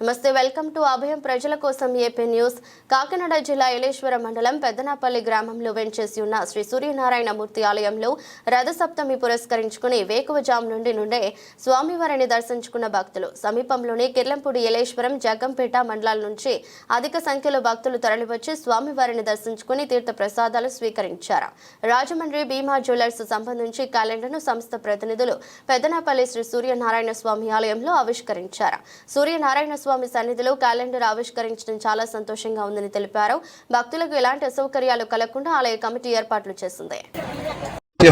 నమస్తే welcome to అభయం ప్రజల కోసం ఏపీ న్యూస్. కాకినాడ జిల్లా ఏలేశ్వరం మండలం పెద్దనాపల్లి గ్రామంలో వెంచేసి ఉన్న శ్రీ సూర్యనారాయణ మూర్తి ఆలయంలో రథసప్తమి పురస్కరించుకుని వేకువజాము నుండి నుండే స్వామివారిని దర్శించుకున్న భక్తులు. సమీపంలోని కిర్లంపూడి ఏలేశ్వరం జగ్గంపేట మండలాల నుంచి అధిక సంఖ్యలో భక్తులు తరలివచ్చి స్వామివారిని దర్శించుకుని తీర్థ ప్రసాదాలు స్వీకరించారు. రాజమండ్రి భీమా జ్యువెలర్స్ సంబంధించి క్యాలెండర్ను సంస్థ ప్రతినిధులు పెద్దనాపల్లి శ్రీ సూర్యనారాయణ స్వామి ఆలయంలో ఆవిష్కరించారు. సూర్యనారాయణ స్వామి సన్నిధిలో క్యాలెండర్ ఆవిష్కరించడం చాలా సంతోషంగా ఉందని తెలిపారు. భక్తులకు ఎలాంటి అసౌకర్యాలు కలగకుండా ఆలయ కమిటీ ఏర్పాట్లు చేసింది.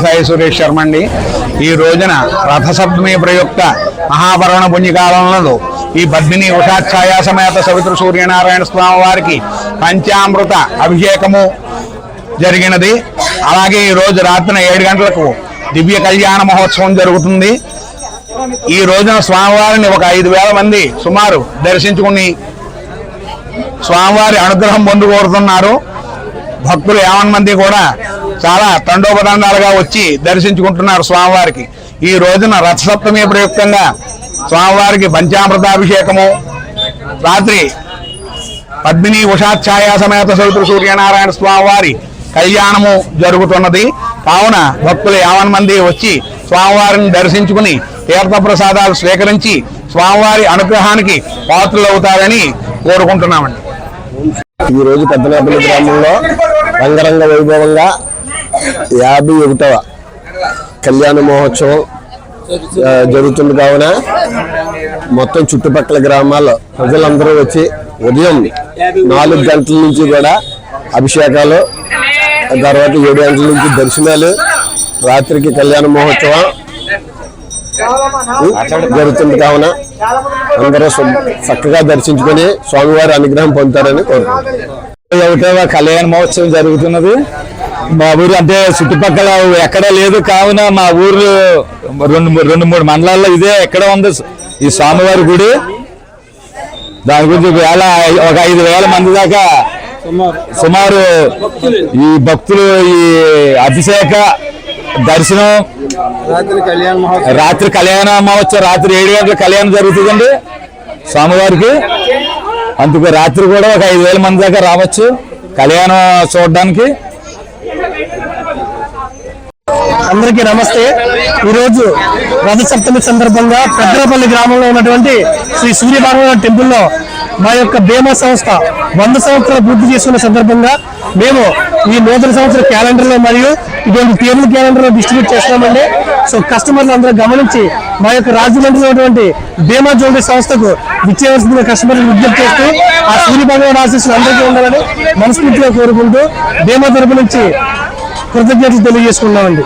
సాయి సురేష్ శర్మ అండి ఈ రోజున రథసప్తమి ప్రయుక్త మహాపర్వణ పుణ్యకాలంలో ఈ పద్మిని ఉషాఛాయా సమేత సవితృ సూర్యనారాయణ స్వామి వారికి పంచామృత అభిషేకము జరిగినది. అలాగే ఈ రోజు రాత్రి ఏడు గంటలకు దివ్య కళ్యాణ మహోత్సవం జరుగుతుంది. ఈ రోజున స్వామివారిని ఒక ఐదు వేల మంది సుమారు దర్శించుకుని స్వామివారి అనుగ్రహం పొందు కోరుతున్నారు. భక్తులు యావన్ మంది కూడా చాలా తండోపదండాలుగా వచ్చి దర్శించుకుంటున్నారు స్వామివారికి. ఈ రోజున రథసప్తమి ప్రయుక్తంగా స్వామివారికి పంచామృతాభిషేకము రాత్రి పద్మిని ఉషాఛాయా సమేత సౌత్ర సూర్యనారాయణ స్వామివారి కళ్యాణము జరుగుతున్నది. కావున భక్తులు యావన్ మంది వచ్చి స్వామివారిని దర్శించుకుని తీర్థప్రసాదాలు స్వీకరించి స్వామివారి అనుగ్రహానికి పాత్రలవుతారని కోరుకుంటున్నామండి. ఈ రోజు పెద్దనాపల్లి గ్రామంలో రంగరంగ వైభవంగా యాభై ఒకటవ కళ్యాణ మహోత్సవం జరుగుతుంది కావున మొత్తం చుట్టుపక్కల గ్రామాల్లో ప్రజలందరూ వచ్చి ఉదయం నాలుగు గంటల నుంచి కూడా అభిషేకాలు తర్వాత ఏడు గంటల నుంచి దర్శనాలు రాత్రికి కళ్యాణ మహోత్సవం జరుగుతుంది కావున అందరూ చక్కగా దర్శించుకొని స్వామివారి అనుగ్రహం పొందుతారని కోరుకుంటున్నాను ఒకటవ కళ్యాణ మహోత్సవం జరుగుతున్నది. మా ఊరు అంటే చుట్టుపక్కల ఎక్కడ లేదు కావున మా ఊరు రెండు రెండు మూడు మండలాల్లో ఇదే ఎక్కడ ఉంది ఈ స్వామివారి గుడి. దాని గురించి వేల ఒక ఐదు వేల మంది దాకా సుమారు ఈ భక్తులు ఈ అభిషేక దర్శనం రాత్రి కళ్యాణ మహోత్సవం. రాత్రి ఏడు గంటల కళ్యాణం జరుగుతుందండి స్వామివారికి. అందుకు రాత్రి కూడా ఒక ఐదు వేల మంది దాకా రావచ్చు కళ్యాణం చూడడానికి. అందరికీ నమస్తే. ఈరోజు రథ సప్తమి సందర్భంగా పెద్దరపల్లి గ్రామంలో ఉన్నటువంటి శ్రీ సూర్యభగవాన్ టెంపుల్లో మా యొక్క బీమా సంస్థ వంద సంవత్సరాలు పూర్తి చేసుకున్న సందర్భంగా మేము ఈ నూతన సంవత్సర క్యాలెండర్లో మరియు ఇటువంటి టేబుల్ క్యాలెండర్లో డిస్ట్రిబ్యూట్ చేస్తున్నామండి. సో కస్టమర్లు అందరూ గమనించి మా యొక్క రాజమండ్రిలో ఉన్నటువంటి బీమా జ్యువెలరీ సంస్థకు విచ్చేయవలసిందిగా కస్టమర్లు విజ్ఞప్తి చేస్తూ ఆ సూర్య భగవాన్ ఆశీస్సులు అందరికీ ఉండాలని మనస్ఫూర్తిగా కోరుకుంటూ బీమా తరపు నుంచి కృతజ్ఞతలు తెలియజేసుకున్నామండి